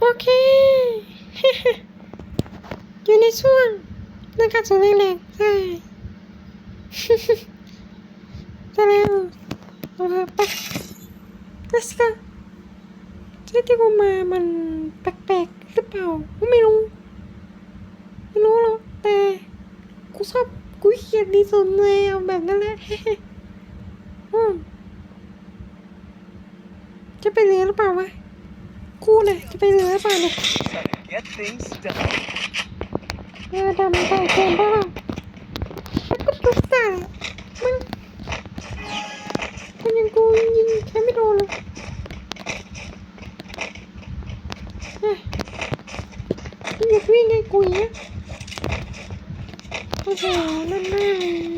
โอเค อยู่ในช่วงนักการสูงแรงๆใช่จะเร็วเอาเถอะไป let's go ที่ที่กูมามันแปลกๆหรือเปล่ากูไม่รู้ ไม่รู้หรอกแต่กูชอบกูเขียนดีสุดเลยเอาแบบนั้นแหละอืมจะไปเรียจะไปเรือหรือเปล่าวก็ cu này cái bây giờ các bạn này Nghe đầm tài tiền đó không Cái cút cút xả Măng Thế nhưng cô nhìn thấy biết đồ rồi Này. Nhìn được nguyên ngay cùi nhá Ôi trời, năm nay.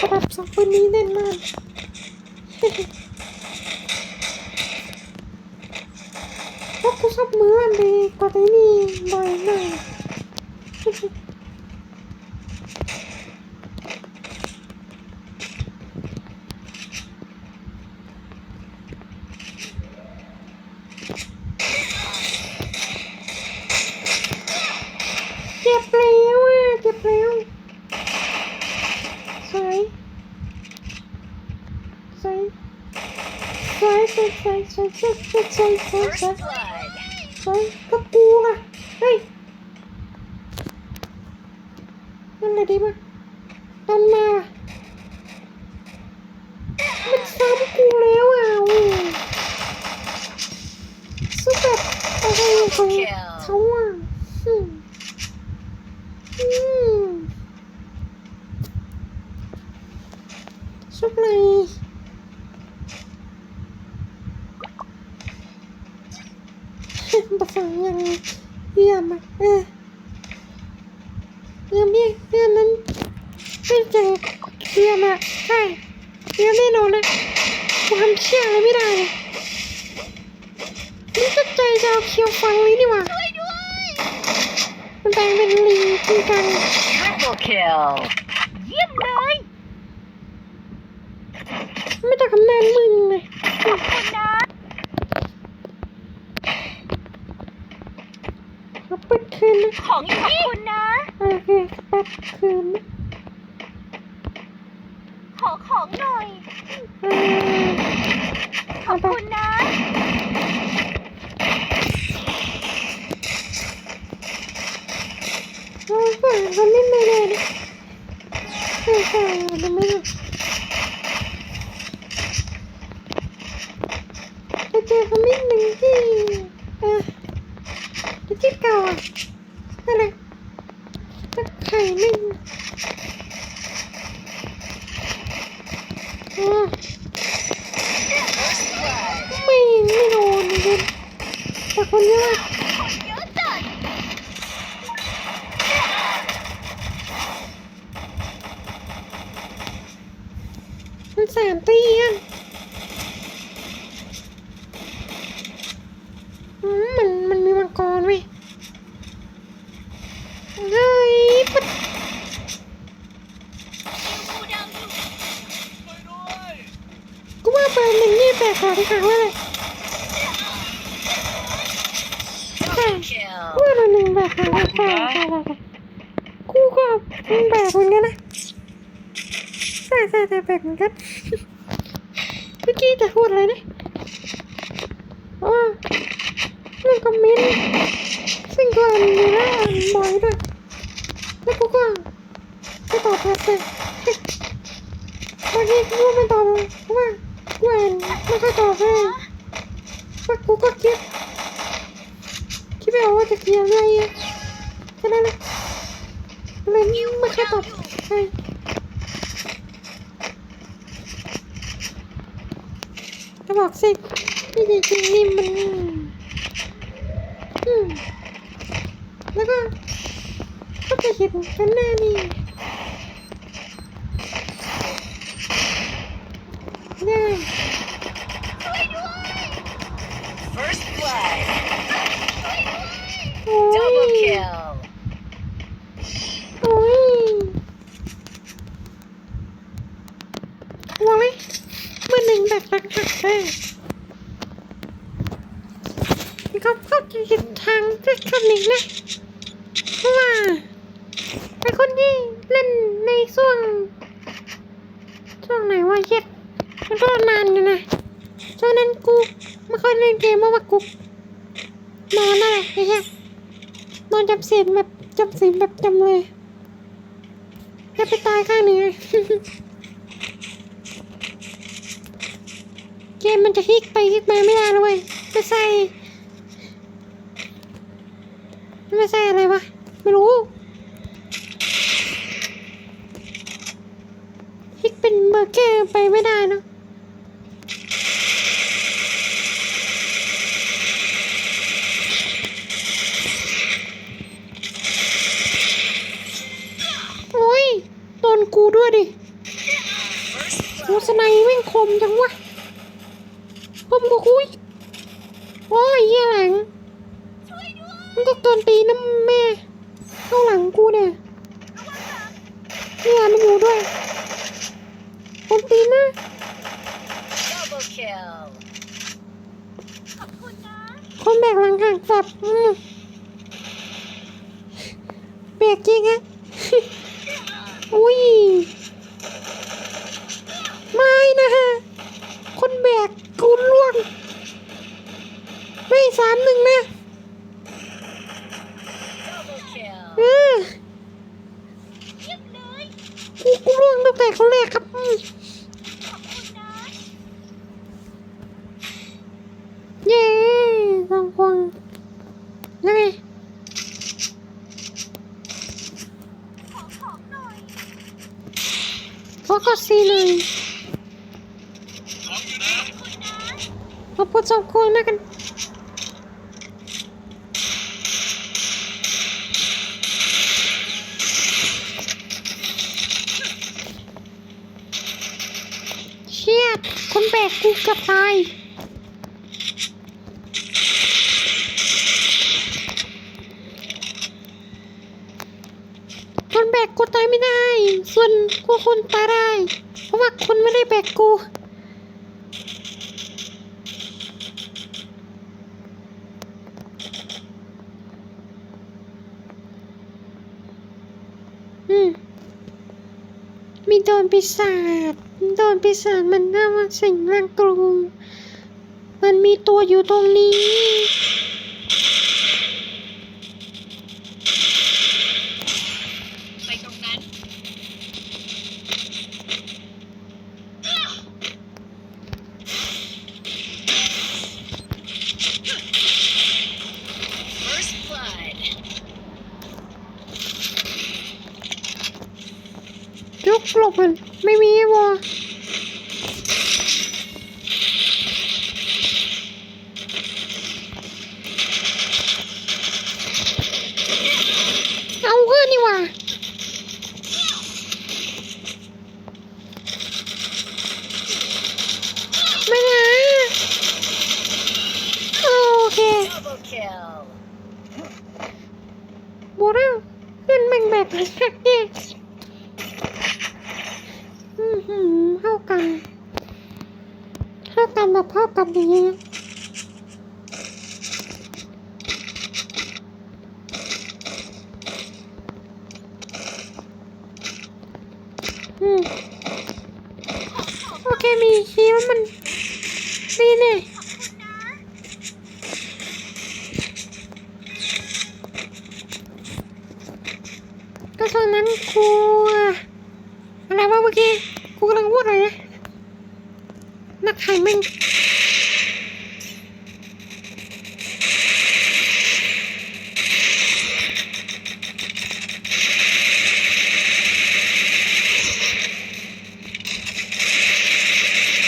ครับสองคนนี้แน่นมากพวกกูชอบมืออันดีกว่าไอ้นี่บ่อยหน่อยเจ็บแล้วอะเจ็บแล้วสวยสวยส วยสวยสวยสวยสวยสวยสวยสวย First blood. เฮ้ยก็กูล่ะเฮ้ยนั่นเลยดีป่ะตอนมามันซ้ำกูแล้วอะโอ้สุดแบบอะไรของเขาอะอืมอืมสุดเลย ภาษายังเยี่ยมอะเออเยี่ยมพี่เยี่ยมนั้นไม่เจอเยี่ยมอะใช่เยี่ยมแน่นอนเลยกูทำเชี่ยอะไรไม่ได้เลยนี่ก็ใจจะเอาเคียวฟังเลยนี่หว่ามันแปลงเป็นลิงจริงจัง Triple kill. เยี่ยมเลยไม่ต้องคำนานมึงเลย ขอบคุณนะ เอาเปิดคืนของขอบคุณนะ โอเคเปิดคืนขอของหน่อย เออขอบคุณนะ เออเออมันไม่ม่เลยนะเออเออมันไม่เลยไปเจอคอมมิตหนึ่งที่เออที่เก่าอะนั่นแหละตะไคร่หนึ่งเออ First blood. ไม่ไม่โดนเลย แต่คนเยอะของเยอะจัดมันสามตีอะมมันมันมีมังกรเว้ยเฮ้ยปัดกูว่าเบอร์หนึ่งนี่แปลกกว่าที่ครั้งแรก กูว่าเร์หนึ่งแปลกกว่าใช่ใช่ใช่ใช่กูก็แปลกเหมือนกันนะใช่ใช่ใช่แปลกเหมือนกันเมื่อกี้จะพูดอะไรนะอ๋อเรื่องคอมเมนต์ซึ่งก็อ่านอยู่นะอ่านบ่อยด้วยแล้วกูก็จะตอบแทนไปบางทีกูไม่ตอบเพราะว่ากูอ่านไม่ค่อยตอบเลยว่ากูก็คิด ไม่ออกว่าจะเขียนอะไรอะแค่นั้นแหละเลยไม่แค่ตอบใช่จะบอกสิที่จริงนี่มันอืมแล้วก็ก็จะเห็นกันหน้านี่ได้ First blood. โอ้ย Double kill. โอ้ยวางเลยเมื่อหนึ่งแบบ ก็ก็จะเห็นทางด้วยคนหนึ่งนะเพราะว่าเป็นคนที่เล่นในช่วง ช่วงไหนว่าเย็ดมันก็นานอยู่นะช่วงนั้นกูไม่ค่อยเล่นเกมเพราะว่ากูนอนน่ะไอ้เหี้ยนอนจำศีลแบบจำศีลแบบจำเลยแค่ไปตายข้างหนึ่ง อะ เกมมันจะฮิกไปฮิกมาไม่ได้เว้ยไม่ใช่ไม่ใช่อะไรวะ ไม่รู้ฮิกเป็นเบอร์เกอร์ไปไม่ได้เนะโอ้ยโดนกูด้วยดิโอ้สไนแม่งคมจังวะ คมกูคุยโอ้ยเหี้ยหลังมันก็โดนตีน้ำแม่เข้าหลังกูเนี่ยเนี่ยมันอยู่ด้วยโดนตีนะ Double kill. คนแบกหลังหักแบบอืมแบกจริงอะอุ้ยไม่นะฮะ คนแบก กูล่วง ไม่สามหนึ่งนะ Double kill. เออกูกูล่วงตั้งแต่คนแรกครับอืมเย้สองคนยังไงขอกดซีหน่อย มาพูดสองคนนะกันเชี่ยคนแบกกูกือบตายคนแบกกูตายไม่ได้ ส่วนกูคนตายได้ เพราะว่าคนไม่ได้แบกกู อืม มีโดน ปีศาจโดนปีศาจมันน่ามาสิงร่างกรูมันมีตัวอยู่ตรงนี้ ไปตรงนั้น First blood. ย กหลบมันไม่มีวอเอาเพื่อนนี่หว่าไม่นะโอเค Double kill. บอกแล้วเพื่อนแม่งแบบนี้เนี่ยอือหือเข้ากันเข้ากันแบบเข้ากันดีนะอืม โอเคมีคีย์ว่ามันดีเนี่ยก็ตอนนั้นครูอะอะไรวะเมื่อกี้กูกำลังพูดอะไรนะนักไข่แม่ง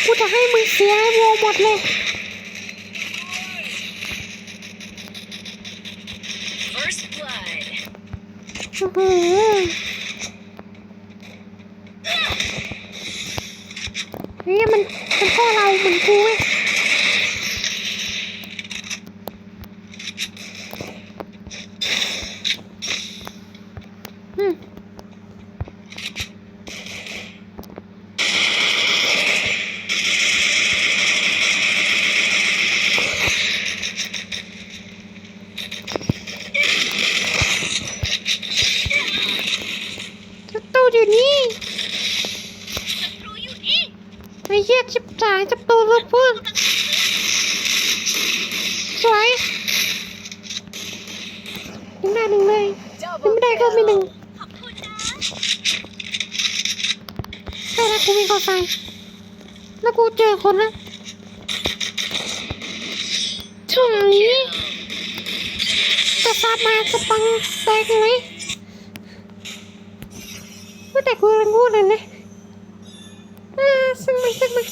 กูจะให้มึงเสียไอ้วงหมดเลย First blood. เฮ้ยมันมันพ่อเราเหมือนกูเว้ยอืมศัตรูอยู่นี่ ศัตรูอยู่นี่ ไอ้เหี้ยชิบหายจับตัวรถพ่วงสวย หนึ่ได้หนึ่งเลย Double ไม่ได้ก็ไม่หนึ่งใช่แล้วกูมีกาแฟแล้วกูเจอคนแล้วช่วงนี้ kill. จะฟาดมาจะปังแตกเลยว่าแต่กูกำลังพูดเลยนะอ่าซึ่งมันซึ่งมัน